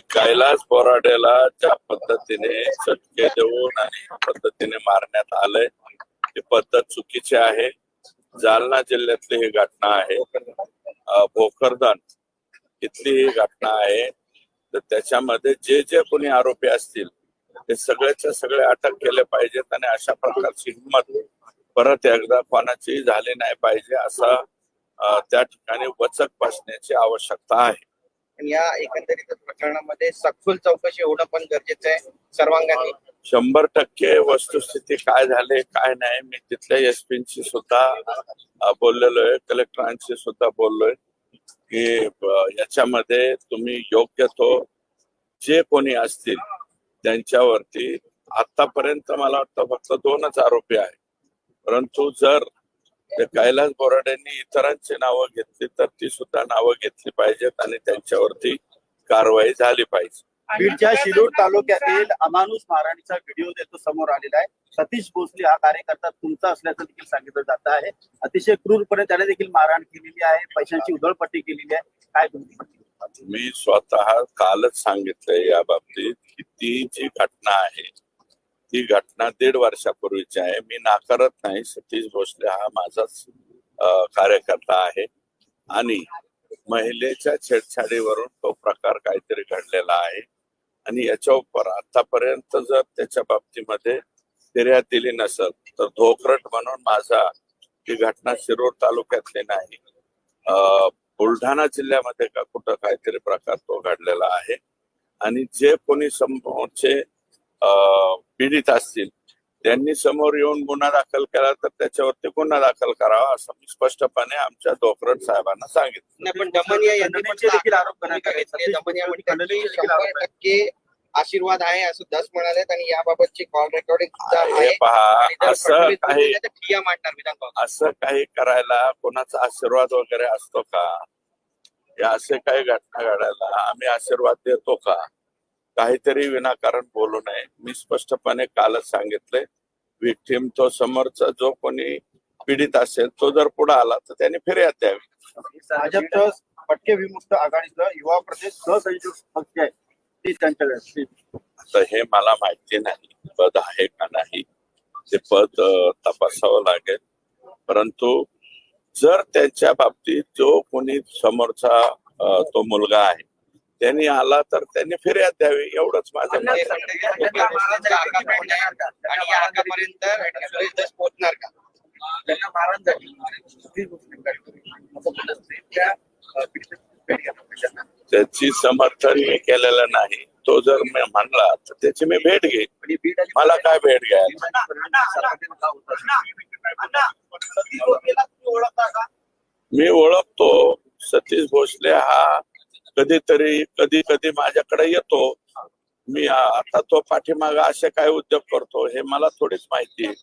कैलास बोराडेला ज्या पद्धतीने चटके देऊन आणि पद्धतीने मारण्यात आलंय ती पद्धत चुकीची आहे. जालना जिल्ह्यातली ही घटना आहे. भोकरदन इथली ही घटना आहे. तर त्याच्यामध्ये जे जे कोणी आरोपी असतील ते सगळ्याच्या सगळे अटक केले पाहिजेत आणि अशा प्रकारची हिंमत परत एकदा कोणाची झाली नाही पाहिजे असा त्या ठिकाणी वचक बसण्याची आवश्यकता आहे. आणि या एकंदरीत प्रकरणामध्ये सखोल चौकशी होणं पण गरजेचं आहे सर्वांगांनी. शंभर टक्के वस्तुस्थिती काय झाले काय नाही मी तिथल्या एसपींशी सुद्धा बोललेलो आहे कलेक्टरांशी सुद्धा बोललोय की याच्यामध्ये तुम्ही योग्य तो जे कोणी असतील त्यांच्यावरती आतापर्यंत मला वाटतं फक्त दोनच आरोपी आहे परंतु जर ते कैलास बोराडेंनी इतरांची नावं घेतली तर ती सुद्धा नावं घेतली पाहिजेत आणि त्यांच्यावरती कारवाई झाली पाहिजे. बीडच्या शिरूर तालुक्यातील अमानुष मारहाणीचा व्हिडिओ देतो समोर आलेला आहे. सतीश भोसले हा कार्यकर्ता तुमचा असल्याचं देखील सांगितलं जात आहे. अतिशय क्रूरपणे त्याने देखील मारहाण केलेली आहे. पैशांची उधळपट्टी केलेली आहे. काय तुमची मी स्वतः कालच सांगितलंय या बाबतीत की ती जी घटना आहे ही घटना दीड वर्षापूर्वीची आहे. मी नाकारत नाही. सतीश भोसले हा माझाच कार्यकर्ता आहे. आणि महिलेच्या छेडछाडीवरून तो प्रकार काहीतरी घडलेला आहे. आणि याच्या उपर आतापर्यंत जर त्याच्या बाबतीमध्ये फिर्याद दिली नसेल तर धोकरट म्हणून माझा ही घटना शिरूर तालुक्यातली नाही. बुलढाणा जिल्ह्यामध्ये का कुठं काहीतरी प्रकार तो घडलेला आहे. आणि जे कोणी समोरचे पीडित असतील त्यांनी समोर येऊन गुन्हा दाखल केला तर त्याच्यावरती गुन्हा दाखल करावा असं मी स्पष्टपणे आमच्या धोकरट साहेबांना सांगितलं. नाही पण दमनिया यांनी पण खंडणीचे देखील आरोप. टक्के आशीर्वाद आहे असं दस म्हणालेत आणि याबाबतची कॉल रेकॉर्डिंग पहा असं काही. असं काही करायला कोणाचा आशीर्वाद वगैरे असतो का? या असे काही घटना घडायला आम्ही आशीर्वाद देतो का? काहीतरी विनाकारण बोलू नये. मी स्पष्टपणे कालच सांगितले विक्टीम तो समोरचा जो कोणी पीडित असेल तो जर पुढे आला तर त्याने फिर्याद द्यावी. भाजपचं फटके विमुक्त आघाडीचं युवा प्रदेश सहसंयोजक पक्ष आहे. ते. तर हे मला माहिती नाही पद आहे का नाही ते पद तपासावं लागेल. परंतु जर त्यांच्या बाबतीत जो कोणी समोरचा तो मुलगा आहे त्यांनी आला तर त्यांनी फिर्याद द्यावी एवढंच माझं मत आहे. पोहोचणार का त्यांना मारण झाली सतीश भोसले कार्यकर्ते. असं म्हणत नाही. त्या, अं, पीडित भेट घ्या पैशांना. त्याची समर्थन मी केलेलं नाही तो जर मी म्हणला तर त्याची मी भेट घेईन आणि बीड आणि मला काय भेट घ्यायला? मी ओळखतो सतीश भोसले हा कधीतरी कधी कधी माझ्याकडे येतो. मी आता तो पाठीमाग असे काय उद्योग करतो हे मला थोडीच माहिती आहे.